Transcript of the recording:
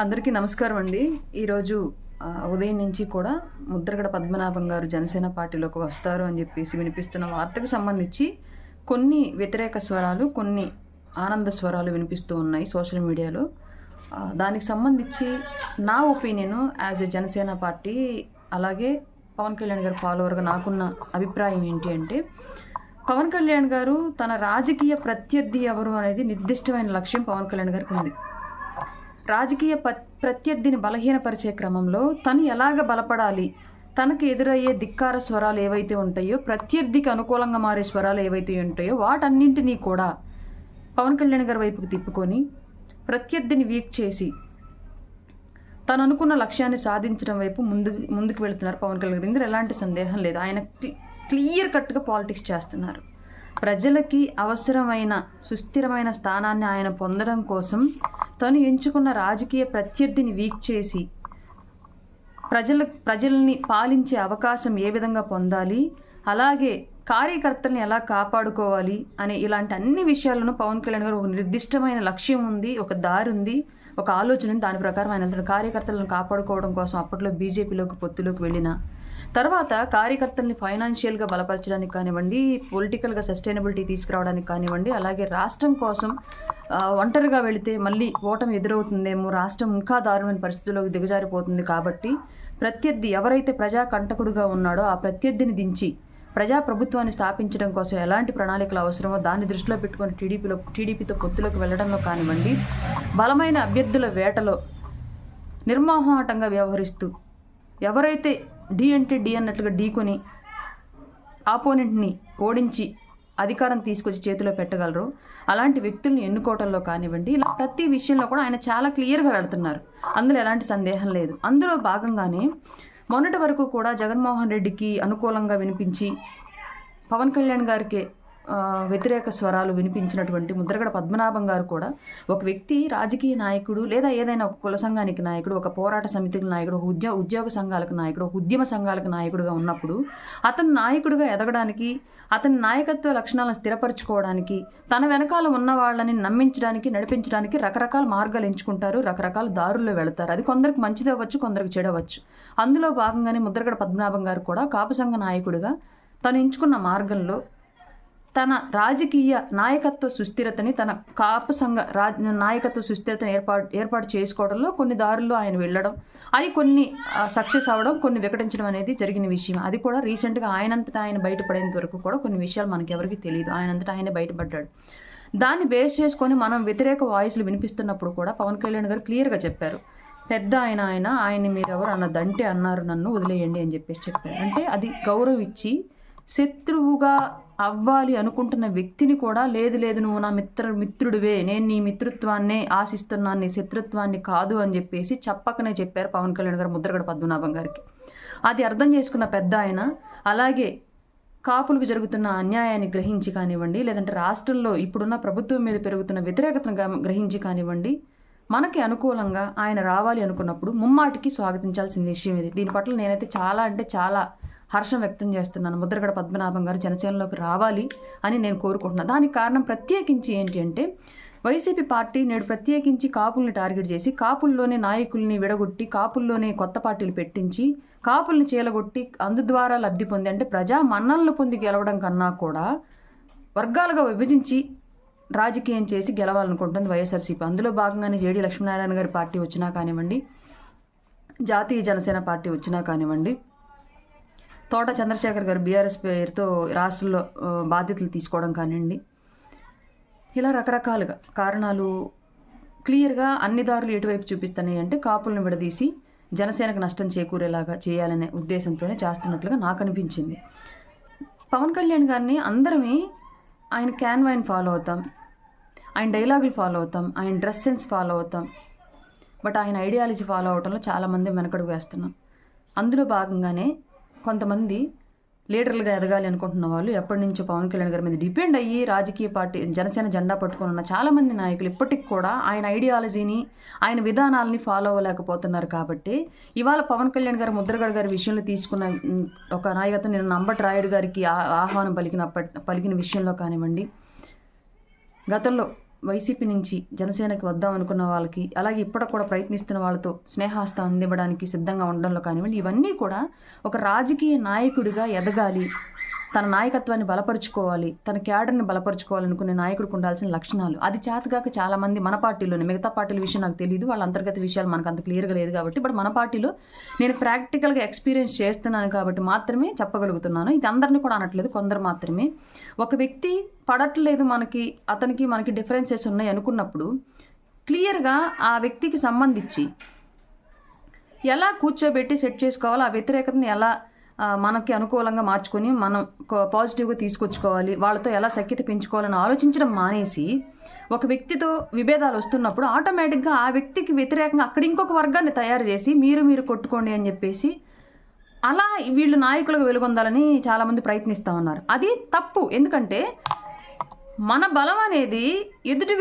అందరికీ నమస్కారం అండి. ఈరోజు ఉదయం నుంచి కూడా ముద్రగడ పద్మనాభం గారు జనసేన పార్టీలోకి వస్తారు అని చెప్పేసి వినిపిస్తున్న వార్తకు సంబంధించి కొన్ని వ్యతిరేక స్వరాలు కొన్ని ఆనంద స్వరాలు వినిపిస్తూ ఉన్నాయి సోషల్ మీడియాలో. దానికి సంబంధించి నా opinion as a Janasena party అలాగే పవన్ కళ్యాణ్ గారి ఫాలోవర్గా నాకున్న అభిప్రాయం ఏంటి అంటే పవన్ కళ్యాణ్ గారు తన రాజకీయ ప్రత్యర్థి ఎవరు అనేది నిర్దిష్టమైన లక్ష్యం పవన్ కళ్యాణ్ గారికి ఉంది. రాజకీయ ప ప్రత్యర్థిని బలహీనపరిచే క్రమంలో తను ఎలాగ బలపడాలి? తనకు ఎదురయ్యే ధిక్కార స్వరాలు ఏవైతే ఉంటాయో ప్రత్యర్థికి అనుకూలంగా మారే స్వరాలు ఏవైతే ఉంటాయో వాటన్నింటినీ కూడా పవన్ కళ్యాణ్ గారి వైపుకి తిప్పుకొని ప్రత్యర్థిని వీక్ చేసి తను అనుకున్న లక్ష్యాన్ని సాధించడం వైపు ముందు ముందుకు వెళుతున్నారు పవన్ కళ్యాణ్ గారు. ఇందులో ఎలాంటి సందేహం లేదు. ఆయన క్లి- క్లియర్ కట్గా పాలిటిక్స్ చేస్తున్నారు. ప్రజలకి అవసరమైన సుస్థిరమైన స్థానాన్ని ఆయన పొందడం కోసం తను ఎంచుకున్న రాజకీయ ప్రత్యర్థిని వీక్ చేసి ప్రజల ప్రజల్ని పాలించే అవకాశం ఏ విధంగా పొందాలి? అలాగే కార్యకర్తల్ని ఎలా కాపాడుకోవాలి? అనే ఇలాంటి అన్ని విషయాలను పవన్ కళ్యాణ్ గారు ఒక నిర్దిష్టమైన లక్ష్యం ఉంది ఒక దారి ఉంది ఒక ఆలోచన దాని ప్రకారం ఆయన అతను కార్యకర్తలను కాపాడుకోవడం కోసం అప్పట్లో బీజేపీలోకి పొత్తులోకి వెళ్ళిన తర్వాత కార్యకర్తల్ని ఫైనాన్షియల్గా బలపరచడానికి కానివ్వండి పొలిటికల్గా సస్టైనబిలిటీ తీసుకురావడానికి కానివ్వండి అలాగే రాష్ట్రం కోసం ఒంటరిగా వెళితే మళ్ళీ ఓటమి ఎదురవుతుందేమో రాష్ట్రం ఇంకా దారుణమైన పరిస్థితుల్లోకి దిగజారిపోతుంది కాబట్టి ప్రత్యర్థి ఎవరైతే ప్రజా కంటకుడుగా ఉన్నాడో ఆ ప్రత్యర్థిని దించి ప్రజా ప్రభుత్వాన్ని స్థాపించడం కోసం ఎలాంటి ప్రణాళికలు అవసరమో దాన్ని దృష్టిలో పెట్టుకొని టీడీపీలో టీడీపీతో పొత్తులోకి వెళ్ళడంలో కానివ్వండి బలమైన అభ్యర్థుల వేటలో నిర్మోహమాటంగా వ్యవహరిస్తూ ఎవరైతే డి అంటే డి అన్నట్లుగా ఢీకొని ఆపోనెంట్ని ఓడించి అధికారం తీసుకొచ్చి చేతిలో పెట్టగలరు. అలాంటి వ్యక్తుల్ని ఎన్నుకోవటంలో కానివ్వండి ఇలా ప్రతి విషయంలో కూడా ఆయన చాలా క్లియర్గా వెళుతున్నారు. అందులో ఎలాంటి సందేహం లేదు. అందులో భాగంగానే మొన్నటి వరకు కూడా జగన్మోహన్ రెడ్డికి అనుకూలంగా వినిపించి పవన్ కళ్యాణ్ గారికి వ్యతిరేక స్వరాలు వినిపించినటువంటి ముద్రగడ పద్మనాభం గారు కూడా ఒక వ్యక్తి రాజకీయ నాయకుడు లేదా ఏదైనా ఒక కుల సంఘానికి నాయకుడు ఒక పోరాట సమితికి నాయకుడు ఒక ఉద్యోగ ఉద్యోగ సంఘాలకు నాయకుడు ఒక ఉద్యమ సంఘాలకు నాయకుడుగా ఉన్నప్పుడు అతను నాయకుడిగా ఎదగడానికి అతని నాయకత్వ లక్షణాలను స్థిరపరచుకోవడానికి తన వెనకాల ఉన్న వాళ్ళని నమ్మించడానికి నడిపించడానికి రకరకాల మార్గాలు ఎంచుకుంటారు రకరకాల దారుల్లో వెళతారు. అది కొందరికి మంచిది అవ్వచ్చు కొందరికి చెడవచ్చు అందులో భాగంగానే ముద్రగడ పద్మనాభం గారు కూడా కాపు సంఘ నాయకుడిగా తను ఎంచుకున్న మార్గంలో తన రాజకీయ నాయకత్వ సుస్థిరతని తన కాపు సంఘ రాజ నాయకత్వ సుస్థిరతను ఏర్పాటు ఏర్పాటు చేసుకోవడంలో కొన్ని దారుల్లో ఆయన వెళ్ళడం అవి కొన్ని సక్సెస్ అవ్వడం కొన్ని వికటించడం అనేది జరిగిన విషయం. అది కూడా రీసెంట్గా ఆయనంతటా ఆయన బయటపడేంత వరకు కూడా కొన్ని విషయాలు మనకి ఎవరికి తెలియదు. ఆయనంతటా ఆయన బయటపడ్డాడు. దాన్ని బేస్ చేసుకొని మనం వ్యతిరేక వాయిస్లు వినిపిస్తున్నప్పుడు కూడా పవన్ కళ్యాణ్ గారు క్లియర్గా చెప్పారు. పెద్ద ఆయన ఆయన ఆయన్ని మీరెవరు ఎవరు అన్నదంటే అన్నారు నన్ను వదిలేయండి అని చెప్పేసి చెప్పారు. అంటే అది గౌరవిచ్చి శత్రువుగా అవ్వాలి అనుకుంటున్న వ్యక్తిని కూడా లేదు లేదు నువ్వు నా మిత్ర మిత్రుడివే నేను నీ మిత్రుత్వాన్నే ఆశిస్తున్నాను నీ శత్రుత్వాన్ని కాదు అని చెప్పేసి చెప్పకనే చెప్పారు పవన్ కళ్యాణ్ గారు ముద్రగడ పద్మనాభం గారికి. అది అర్థం చేసుకున్న పెద్ద ఆయన అలాగే కాపులకు జరుగుతున్న అన్యాయాన్ని గ్రహించి కానివ్వండి లేదంటే రాష్ట్రంలో ఇప్పుడున్న ప్రభుత్వం మీద పెరుగుతున్న వ్యతిరేకతను గ్రహించి కానివ్వండి మనకి అనుకూలంగా ఆయన రావాలి అనుకున్నప్పుడు ముమ్మాటికి స్వాగతించాల్సిన విషయం ఇది. దీని పట్ల నేనైతే చాలా అంటే చాలా హర్షం వ్యక్తం చేస్తున్నాను. ముద్రగడ పద్మనాభం గారు జనసేనలోకి రావాలి అని నేను కోరుకుంటున్నాను దానికి కారణం ప్రత్యేకించి ఏంటి అంటే వైసీపీ పార్టీ నేడు ప్రత్యేకించి కాపుల్ని టార్గెట్ చేసి కాపుల్లోనే నాయకుల్ని విడగొట్టి కాపుల్లోనే కొత్త పార్టీలు పెట్టించి కాపుల్ని చీలగొట్టి అందు ద్వారా లబ్ధి పొంది అంటే ప్రజా మన్నలను పొంది గెలవడం కన్నా కూడా వర్గాలుగా విభజించి రాజకీయం చేసి గెలవాలనుకుంటుంది వైఎస్ఆర్సీపీ. అందులో భాగంగానే జేడీ లక్ష్మీనారాయణ గారి పార్టీ వచ్చినా కానివ్వండి జాతీయ జనసేన పార్టీ వచ్చినా కానివ్వండి తోట చంద్రశేఖర్ గారు బీఆర్ఎస్ పేరుతో రాష్ట్రంలో బాధ్యతలు తీసుకోవడం కానివ్వండి. ఇలా రకరకాలుగా కారణాలు క్లియర్గా అన్ని దారులు ఎటువైపు చూపిస్తున్నాయి అంటే కాపులను విడదీసి జనసేనకు నష్టం చేకూరేలాగా చేయాలనే ఉద్దేశంతోనే చేస్తున్నట్లుగా నాకు అనిపించింది. పవన్ కళ్యాణ్ గారిని అందరమే ఆయన క్యాన్వాయిన్ ఫాలో అవుతాం ఆయన డైలాగులు ఫాలో అవుతాం ఆయన డ్రెస్ సెన్స్ ఫాలో అవుతాం బట్ ఆయన ఐడియాలజీ ఫాలో అవడంలో చాలామంది వెనకడుగు వేస్తున్నాం. అందులో భాగంగానే కొంతమంది లీడర్లుగా ఎదగాలి అనుకుంటున్న వాళ్ళు ఎప్పటి నుంచో పవన్ కళ్యాణ్ గారి మీద డిపెండ్ అయ్యి రాజకీయ పార్టీ జనసేన జెండా పట్టుకుని ఉన్న చాలామంది నాయకులు ఇప్పటికి కూడా ఆయన ఐడియాలజీని ఆయన విధానాలని ఫాలో అవ్వలేకపోతున్నారు కాబట్టి ఇవాళ పవన్ కళ్యాణ్ గారు ముద్రగడ గారి విషయంలో తీసుకున్న ఒక నాయకత్వం నేను నంబటి రాయుడు గారికి ఆ- ఆహ్వానం పలికిన పలికిన విషయంలో కానివ్వండి గతంలో వైసీపీ నుంచి జనసేనకి వద్దాం అనుకున్న వాళ్ళకి అలాగే ఇప్పటికి కూడా ప్రయత్నిస్తున్న వాళ్ళతో స్నేహాస్తం అందివ్వడానికి సిద్ధంగా ఉండడంలో కానివ్వండి ఇవన్నీ కూడా ఒక రాజకీయ నాయకుడిగా ఎదగాలి. తన నాయకత్వాన్ని బలపరుచుకోవాలి తన క్యాడర్ని బలపరుచుకోవాలనుకునే నాయకుడికి ఉండాల్సిన లక్షణాలు. అది చేతగాక చాలా మంది మన పార్టీలోనే మిగతా పార్టీల విషయం నాకు తెలియదు వాళ్ళ అంతర్గత విషయాలు మనకు అంత క్లియర్గా లేదు కాబట్టి బట్ మన పార్టీలో నేను ప్రాక్టికల్గా ఎక్స్పీరియన్స్ చేస్తున్నాను కాబట్టి మాత్రమే చెప్పగలుగుతున్నాను. ఇది అందరినీ కూడా అనట్లేదు కొందరు మాత్రమే. ఒక వ్యక్తి పడట్లేదు మనకి అతనికి మనకి డిఫరెన్సెస్ ఉన్నాయి అనుకున్నప్పుడు క్లియర్గా ఆ వ్యక్తికి సంబంధించి ఎలా కూర్చోబెట్టి సెట్ చేసుకోవాలో ఆ వ్యతిరేకతను ఎలా మనకి అనుకూలంగా మార్చుకొని మనం పాజిటివ్గా తీసుకొచ్చుకోవాలి వాళ్ళతో ఎలా సఖ్యత పెంచుకోవాలని ఆలోచించడం మానేసి ఒక వ్యక్తితో విభేదాలు వస్తున్నప్పుడు ఆటోమేటిక్గా ఆ వ్యక్తికి వ్యతిరేకంగా అక్కడ ఇంకొక వర్గాన్ని తయారు చేసి మీరు మీరు కొట్టుకోండి అని చెప్పేసి అలా వీళ్ళు నాయకులుగా వెలుగొందాలని చాలామంది ప్రయత్నిస్తూ ఉన్నారు. అది తప్పు. ఎందుకంటే మన బలం అనేది ఎదుటి